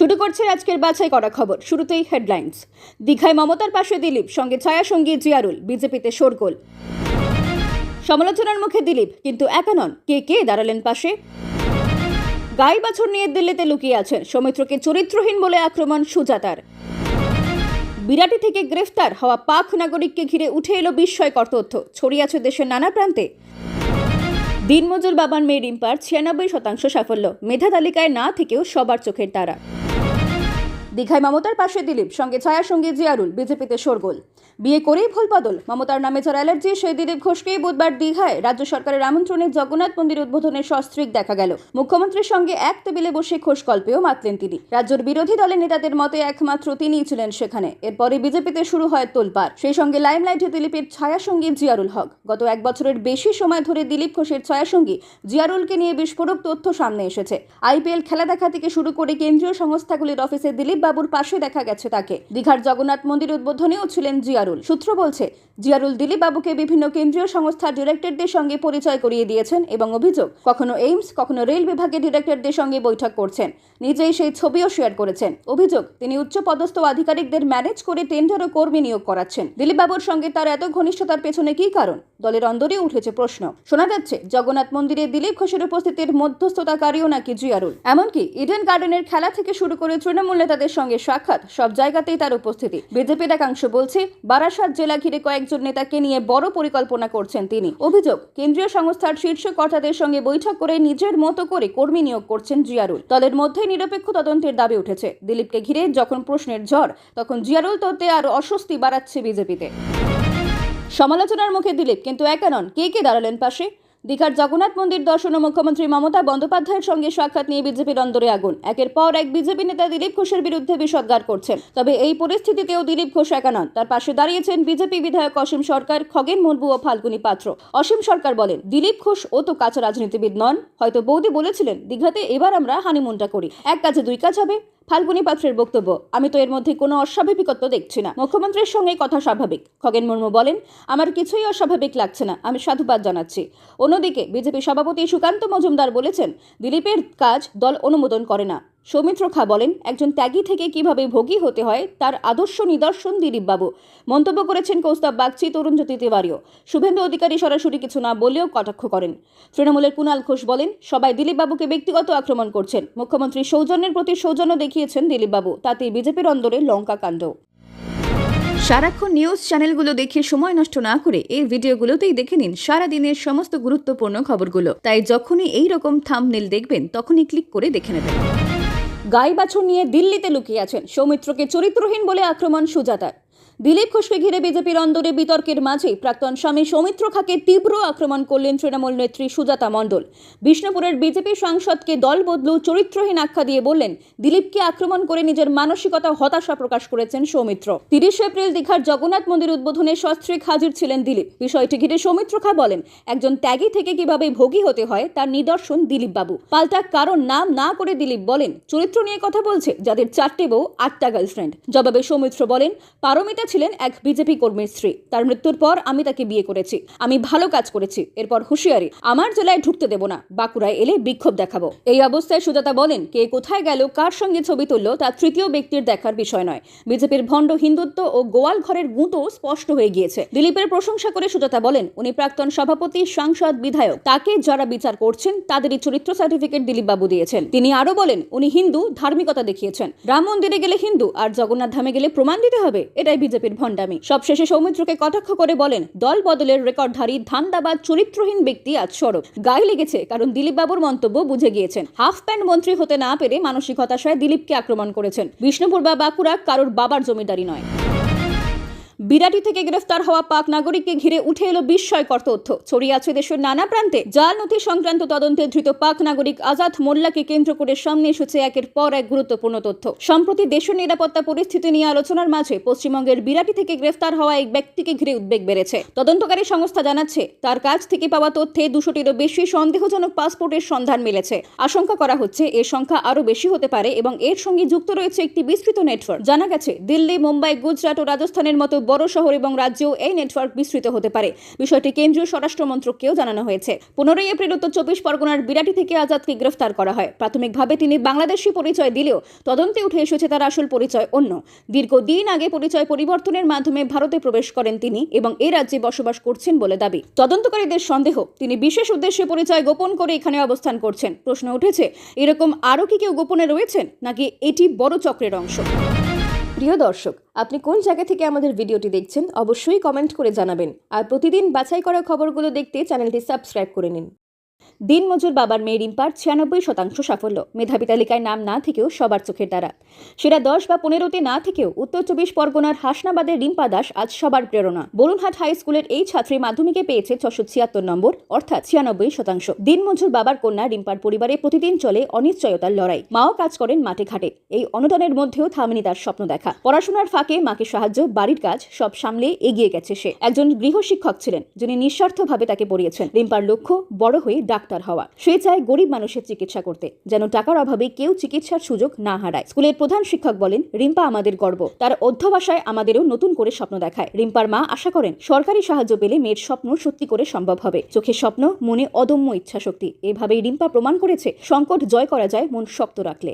শুরু করছে আজকের বাছাই করা খবর। শুরুতেই হেডলাইন্স দীঘায় মমতার পাশে দিলীপ, সঙ্গে ছায়া সঙ্গী জিয়ারুল, বিজেপিতে শোরগোল। সমালোচনার মুখে দিলীপ, কিন্তু একা নন। কে কে দাঁড়ালেন পাশে? গাই বাছর নিয়ে দিল্লিতে লুকিয়ে আছেন। সৌমিত্রকে চরিত্রহীন বলে আক্রমণ সুজাতার। বিরাটি থেকে গ্রেফতার হওয়া পাক নাগরিককে ঘিরে উঠে এলো বিস্ময়কর তথ্য ছড়িয়ে আছে দেশের নানা প্রান্তে। দিনমজুর বাবার মেয়ে রিম্পার ছিয়ানব্বই শতাংশ সাফল্য। মেধা তালিকায় না থেকেও সবার চোখের তারা। দীঘায় মমতার পাশে দিলীপ সঙ্গে ছায়া সঙ্গে জিয়ারুল বিজেপিতে শোরগোল। বিয়ে করেই ভুল বদল মমতার নামে যার অ্যালার্জি, সেই দিলীপ ঘোষকেই বুধবার দীঘায় রাজ্য সরকারের আমন্ত্রণে জগন্নাথ মন্দির উদ্বোধনের সস্ত্রীক দেখা গেল। মুখ্যমন্ত্রীর সঙ্গে এক টেবিলে বসে গল্পেও মাতলেন তিনি। রাজ্যের বিরোধী দলের নেতাদের মতে একমাত্র তিনিই ছিলেন সেখানে। এরপরে বিজেপিতে শুরু হয় তোলপাড়। সেই সঙ্গে লাইমলাইটে দিলীপের ছায়া সঙ্গী জিয়ারুল হক। গত এক বছরের বেশি সময় ধরে দিলীপ ঘোষের ছায়া সঙ্গী জিয়ারুলকে নিয়ে বিস্ফোরক তথ্য সামনে এসেছে। আইপিএল খেলা দেখা থেকে শুরু করে কেন্দ্রীয় সংস্থাগুলির অফিসে দিলীপ বাবুর পাশে দেখা গেছে তাকে। দীঘার জগন্নাথ মন্দির উদ্বোধনেও ছিলেন জিয়ারুল। সূত্র বলছে, জিয়ারুল দিলীপ বাবুকে বিভিন্ন কেন্দ্রীয় সংস্থার ডিরেক্টরদের সঙ্গে পরিচয় করিয়ে দিয়েছেন এবং অভিযোগ, কখনো এইমস, কখনো রেল বিভাগের ডিরেক্টরদের সঙ্গে বৈঠক করছেন। নিজেই সেই ছবিও শেয়ার করেছেন। অভিযোগ, তিনি উচ্চ পদস্থ আধিকারিকদের ম্যানেজ করে টেন্ডার ও কর্মী নিয়োগ করাচ্ছেন। দিলীপ বাবুর সঙ্গে তার এত ঘনিষ্ঠতার পেছনে কি কারণ? দলের অন্দরে উঠেছে প্রশ্ন। শোনা যাচ্ছে, জগন্নাথ মন্দিরে দিলীপ ঘোষের উপস্থিতির মধ্যস্থতাকারীও নাকি জিয়ারুল। এমনকি ইডেন গার্ডেনের খেলা থেকে শুরু করে তৃণমূল নেতাদের সঙ্গে সাক্ষাৎ, সব জায়গাতেই তার উপস্থিতি। বিজেপির একাংশ বলছে, বারাসাত জেলা ঘিরে কয়েকজন নেতাকে নিয়ে বড় পরিকল্পনা করছেন তিনি। অভিযোগ, কেন্দ্রীয় সংস্থার শীর্ষ কর্তাদের সঙ্গে বৈঠক করে নিজের মতো করে কর্মী নিয়োগ করছেন জিয়ারুল। দলের মধ্যে নিরপেক্ষ তদন্তের দাবি উঠেছে। দিলীপকে ঘিরে যখন প্রশ্নের ঝড়, তখন জিয়ারুল তত্ত্বে আর অস্বস্তি বাড়াচ্ছে বিজেপিতে। সমালোচনার মুখে দিলীপ, কিন্তু একা নন। কে কে দাঁড়ালেন পাশে? দীঘার জগন্নাথ মন্দির দর্শন ও মুখ্যমন্ত্রী মমতা বন্দ্যোপাধ্যায়ের সঙ্গে সাক্ষাৎ নিয়ে বিজেপির অন্দরে আগুন। একের পর এক বিজেপি নেতা দিলীপ ঘোষের বিরুদ্ধে বিষদগার করছেন। তবে এই পরিস্থিতিতেও দিলীপ ঘোষ একা নন। তার পাশে দাঁড়িয়েছেন বিজেপি বিধায়ক অসীম সরকার, খগেন মুর্মু ও ফাল্গুনী পাত্র। অসীম সরকার বলেন, দিলীপ ঘোষ ও তো কাঁচা রাজনীতিবিদ নন। হয়তো বৌদি বলেছিলেন, দীঘাতে এবার আমরা হানিমুনটা করি। এক কাজে দুই কাজ হবে। ফাল্গুনী পাত্রের বক্তব্য। আমি তো এর মধ্যে কোনো অস্বাভাবিকত্ব দেখছি না। মুখ্যমন্ত্রীর সঙ্গে কথা স্বাভাবিক। খগেন মুর্মু বলেন, আমার কিছুই অস্বাভাবিক লাগছে না। আমি সাধুবাদ জানাচ্ছি। অন্যদিকে বিজেপি সভাপতি সুকান্ত মজুমদার বলেছেন, দিলীপের কাজ দল অনুমোদন করে না। সৌমিত্র খা বলেন, একজন ত্যাগী থেকে কীভাবে ভোগী হতে হয়, তার আদর্শ নিদর্শন দিলীপবাবু। মন্তব্য করেছেন কৌস্তব বাগচি, তরুণজ্যোতি তিওয়ারিও। শুভেন্দু অধিকারী সরাসরি কিছু না বলেও কটাক্ষ করেন। তৃণমূলের কুণাল ঘোষ বলেন, সবাই দিলীপবাবুকে ব্যক্তিগত আক্রমণ করছেন। মুখ্যমন্ত্রী সৌজন্যের প্রতি সৌজন্য দেখিয়েছেন দিলীপবাবু। তাতে বিজেপির অন্দরে লঙ্কা কাণ্ড। সারাক্ষণ নিউজ চ্যানেলগুলো দেখে সময় নষ্ট না করে এই ভিডিওগুলোতেই দেখে নিন সারা দিনের সমস্ত গুরুত্বপূর্ণ খবরগুলো। তাই যখনই এই রকম থামনেল দেখবেন, তখনই ক্লিক করে দেখে নেবেন। গাই বাছুর নিয়ে দিল্লিতে লুকিয়ে আছেন সৌমিত্রকে চরিত্রহীন বলে আক্রমণ সুজাতার। দিলীপ ঘোষকে ঘিরে বিজেপির অন্দরে বিতর্কের মাঝে প্রাক্তন স্বামী সৌমিত্র খাকে তীব্র আক্রমণ করলেন তৃণমূল নেত্রী সুজাতা মণ্ডল। বিষ্ণুপুরের বিজেপি সাংসদকে দল বদলু চরিত্রহীন আখ্যা দিয়ে বললেন, দিলীপকে আক্রমণ করে নিজের মানসিকতা হতাশা প্রকাশ করেছেন সৌমিত্র। তিরিশে এপ্রিল দীঘার জগন্নাথ মন্দির উদ্বোধনে সস্ত্রীক হাজির ছিলেন দিলীপ। বিষয়টি ঘিরে সৌমিত্র খা বলেন, একজন ত্যাগী থেকে কীভাবে ভোগী হতে হয় তার নিদর্শন দিলীপ বাবু। পাল্টা কারণ নাম না করে দিলীপ বলেন, চরিত্র নিয়ে কথা বলছে যাদের চারটে বউ, আটটা গার্লফ্রেন্ড। জবাবে সৌমিত্র বলেন, পারমিতা ছিলেন এক বিজেপি কর্মীর স্ত্রী। তার মৃত্যুর পর আমি তাকে বিয়ে করেছি। আমি ভালো কাজ করেছি। এরপর হুঁশিয়ারি, আমার জেলায় ঢুকতে দেব না। বাঁকুড়ায় এলে বিক্ষোভ দেখাবো। এই অবস্থায় সুজাতা বলেন, কে কোথায় গেল, কার সঙ্গে ছবি তুললো, তা তৃতীয় ব্যক্তির দেখার বিষয় নয়। বিজেপির ভণ্ড হিন্দুত্ব ও গোয়াল ঘরের গুঁতো স্পষ্ট হয়ে গিয়েছে। দিলীপের প্রশংসা করে সুজাতা বলেন, উনি প্রাক্তন সভাপতি, সাংসদ, বিধায়ক। তাকে যারা বিচার করছেন, তাদেরই চরিত্র সার্টিফিকেট দিলীপ বাবু দিয়েছেন। তিনি আরও বলেন, উনি হিন্দু, ধার্মিকতা দেখিয়েছেন। রাম মন্দিরে গেলে হিন্দু, আর জগন্নাথ ধামে গেলে প্রমাণ দিতে হবে। এটাই বিজেপির ভণ্ডামি। সবশেষে সৌমিত্রকে কটাক্ষ করে বলেন, দল বদলের রেকর্ডধারী ধান্দাবাদ চরিত্রহীন ব্যক্তি আজ সরব। গায়ে লেগেছে, কারণ দিলীপ বাবুর মন্তব্য বুঝে গিয়েছেন। হাফ প্যান্ট মন্ত্রী হতে না পেরে মানসিক হতাশায় দিলীপকে আক্রমণ করেছেন। বিষ্ণুপুর বা বাঁকুড়া কারোর বাবার জমিদারি নয়। বিরাটি থেকে গ্রেফতার হওয়া পাক নাগরিককে ঘিরে উঠে এলো বিস্ময়কর তথ্য। ছড়িয়ে আছে দেশের নানা প্রান্তে জাল নথি সংক্রান্ত তদন্তে ধৃত পাক নাগরিক আজাদ মোল্লাকে কেন্দ্র করে সামনে এসেছে একের পর এক গুরুত্বপূর্ণ তথ্য। সম্প্রতি দেশের নিরাপত্তা পরিস্থিতি নিয়ে আলোচনার মাঝে পশ্চিমবঙ্গের বিরাটি থেকে গ্রেফতার হওয়া এক ব্যক্তিকে ঘিরে উদ্বেগ বেড়েছে। তদন্তকারী সংস্থা জানাচ্ছে, তার কাছ থেকে পাওয়া তথ্যে দুশোটিরও বেশি সন্দেহজনক পাসপোর্টের সন্ধান মিলেছে। আশঙ্কা করা হচ্ছে, এর সংখ্যা আরও বেশি হতে পারে এবং এর সঙ্গে যুক্ত রয়েছে একটি বিস্তৃত নেটওয়ার্ক। জানা গেছে, দিল্লি, মুম্বাই, গুজরাট ও রাজস্থানের মতো বড় শহর এবং রাজ্যেও এই নেটওয়ার্ক বিস্তৃত হতে পারে। বিষয়টি কেন্দ্রীয় স্বরাষ্ট্র মন্ত্রককেও জানানো হয়েছে। পনেরোই এপ্রিল উত্তর চব্বিশ পরগনার বিরাটি থেকে আজাদকে গ্রেফতার করা হয়। প্রাথমিকভাবে তিনি বাংলাদেশি পরিচয় দিলেও তদন্তে উঠে এসেছে তার আসল পরিচয় অন্য। দীর্ঘদিন আগে পরিচয় পরিবর্তনের মাধ্যমে ভারতে প্রবেশ করেন তিনি এবং এই রাজ্যে বসবাস করছেন বলে দাবি। তদন্তকারীদের সন্দেহ, তিনি বিশেষ উদ্দেশ্যে পরিচয় গোপন করে এখানে অবস্থান করছেন। প্রশ্ন উঠেছে, এরকম আরও কি কেউ গোপনে রয়েছেন? নাকি এটি বড় চক্রের অংশ? প্রিয় দর্শক, আপনি কোন জায়গা থেকে আমাদের ভিডিওটি দেখছেন, অবশ্যই কমেন্ট করে জানাবেন। আর প্রতিদিন বাছাই করা খবরগুলো দেখতে চ্যানেলটি সাবস্ক্রাইব করে নিন। দিনমজুর বাবার মেয়ে রিম্পার ছিয়ানব্বই শতাংশ সাফল্য। মেধাবী তালিকায় নাম না থেকেও সবার চোখের দ্বারা। সেরা দশ বা পনেরোতে না থেকেও উত্তর চব্বিশ পরগনার হাসনাবাদের রিম্পা দাস আজ সবার প্রেরণা। বরুণহাট হাই স্কুলের এই ছাত্রী মাধ্যমিকে পেয়েছে ছশো ছিয়াত্তর নম্বর, অর্থাৎ ছিয়ানব্বই শতাংশ। দিনমজুর বাবার কন্যা রিম্পার পরিবারে প্রতিদিন চলে অনিশ্চয়তার লড়াই। মাও কাজ করেন মাঠে ঘাটে। এই অনুদানের মধ্যেও থামেনি তার স্বপ্ন দেখা। পড়াশোনার ফাঁকে মাকে সাহায্য, বাড়ির কাজ, সব সামলে এগিয়ে গেছে সে। একজন গৃহশিক্ষক ছিলেন, যিনি নিঃস্বার্থভাবে তাকে পড়িয়েছেন। রিম্পার লক্ষ্য, বড় হয়ে ডাক্তার হওয়া। সে চায় গরিব মানুষের চিকিৎসা করতে, যেন টাকার অভাবে কেউ চিকিৎসার সুযোগ না হারায়। স্কুলের প্রধান শিক্ষক বলেন, রিম্পা আমাদের গর্ব। তার অধ্যবাসায় আমাদেরও নতুন করে স্বপ্ন দেখায়। রিম্পার মা আশা করেন, সরকারি সাহায্য পেলে মেয়ের স্বপ্ন সত্যি করে সম্ভব হবে। চোখে স্বপ্ন, মনে অদম্য ইচ্ছাশক্তি। এভাবেই রিম্পা প্রমাণ করেছে, সংকট জয় করা যায়, মন শক্ত রাখলে।